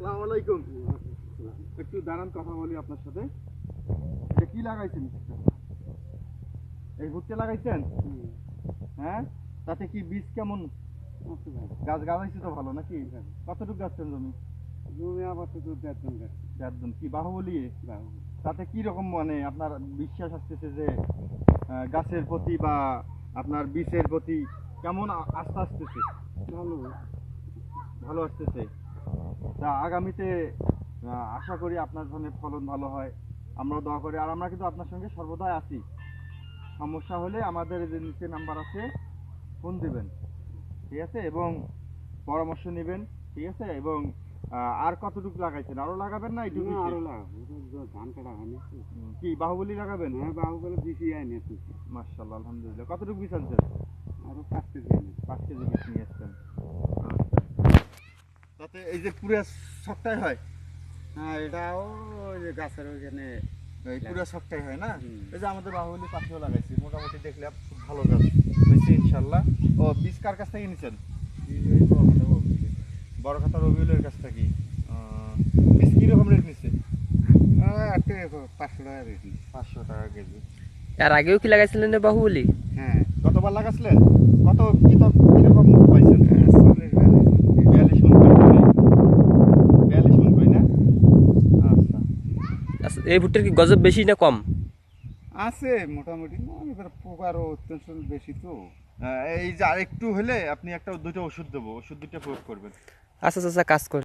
আসসালামু আলাইকুম। একটু দাঁড়ান কথা বলি আপনার সাথে। এটা কি লাগাইছেন এই ভুট্টা লাগাইছেন? হ্যাঁ? তাতে কি বীজ কেমন? গাছ গাছাইছে তো ভালো নাকি? কতটুকু গাছছেন জমি? জমি আপাতত বেতন গাছ। একদম কি বাহুবলি? তাতে কি রকম মানে আপনার বিশ্বাস আসতেছে যে গাছের প্রতি বা আপনার বীজের প্রতি কেমন আ- আস্থা আসতেছে? ভালো। ভালো আসতেছে? তা আগামীতে আশা করি আপনার ধরনের ফলন ভালো হয়। আমরাও দোয়া করি। আর আমরা কিন্তু আপনার সঙ্গে সর্বদাই আছি। সমস্যা হলে আমাদের যে নিচে নাম্বার আছে ফোন দিবেন। ঠিক আছে? এবং পরামর্শ নেবেন। ঠিক আছে? এবং আর কতটুকু লাগাইছেন? আরও লাগাবেন না এইটুকু আরও ধান কাটা হয়নি কি বাহুবলী লাগাবেন? হ্যাঁ বাহুগুলো বেশি আইনি তুই মার্শাল্লাহ আলহামদুলিল্লাহ। কতটুকু বীজ আনছেন আরও পাঁচ কেজি আইনি পাঁচ কেজি বীজ নিয়ে আসছেন তাতে এই যে পুরো শক্তাই হয়। হ্যাঁ এটাও ওই যে গাছের ওইখানে এই পুরো শক্তাই হয় না? এই যে আমাদের বাহুবলী পাশেও লাগাইছি মোটামুটি দেখলে খুব ভালো গাছ হয়েছে ইনশাল্লাহ। ও বীজ কার কাছ থেকে নিছেন বড় খাতা রবিউলের কাছ থেকে। বীজ কীরকম রেট নিচ্ছে? পাঁচশো টাকা রেখি পাঁচশো টাকা কেজি। আর আগেও কি লাগাইছিলেন না বাহুবলি? হ্যাঁ কতবার লাগাছিলেন কত কি তো কীরকম পাইছেন চল্লিশ বিয়াল্লিশ। বিয়াল্লিশ মন করে পাই। বিয়াল্লিশ মন পাই না আচ্ছা আচ্ছা, এই ভুট্টার কি গজব বেশি না কম? আছে মোটামুটি। না এবার পোকারও অত্যন্ত বেশি তো। এই যে আরেকটু হলে আপনি একটা দুটো ওষুধ দেবো। ওষুধ দুটো প্রয়োগ করবেন। আচ্ছা আচ্ছা কাজ কর।